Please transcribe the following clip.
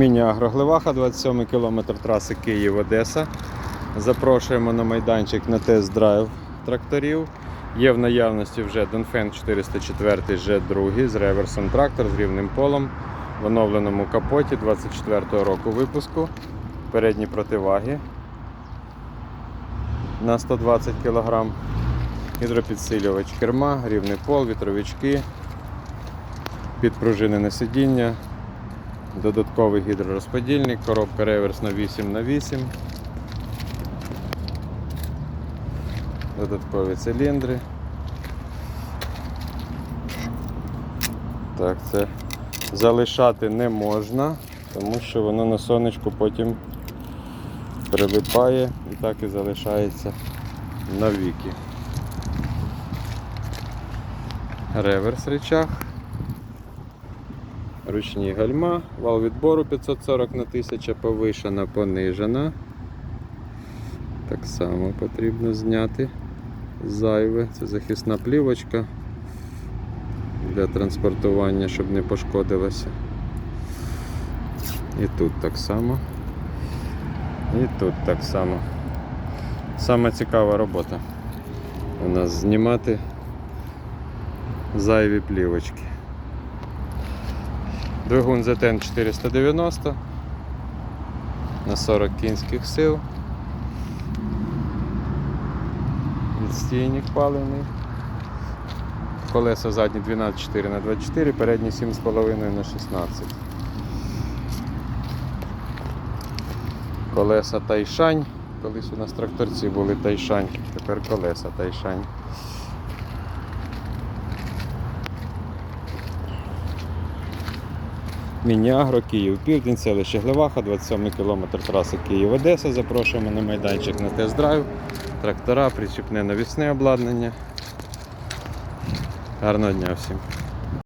Міні-агроглеваха, 27 кілометр траси Київ-Одеса. Запрошуємо на майданчик на тест-драйв тракторів. Є в наявності вже Донфен 404 G2 з реверсом трактор з рівним полом в оновленому капоті 24 року випуску. Передні противаги на 120 кг. Гідропідсилювач керма, рівний пол, вітровички, підпружинене сидіння, додатковий гідророзподільник, коробка реверсна 8х8, додаткові циліндри. Так, це залишати не можна, тому що воно на сонечку потім прилипає і так і залишається навіки. Реверс речах. Ручні гальма, вал відбору 540 на 1000 повишена, понижена. Так само потрібно зняти зайве. Це захисна плівочка для транспортування, щоб не пошкодилося. І тут так само. І тут так само. Саме цікава робота у нас знімати зайві плівочки. Двигун ZN 490 на 40 кінських сил. Відстійник паливний. Колеса задні 12,4 на 24, передні 7,5 на 16. Колеса Тайшань. Колись у нас тракторці були Тайшань, тепер колеса Тайшань. Міні-агро Київ, Південь, селище Глеваха, 27 км траси Київ-Одеса. Запрошуємо на майданчик на тест-драйв, трактора, причіпне навісне обладнання. Гарного дня всім.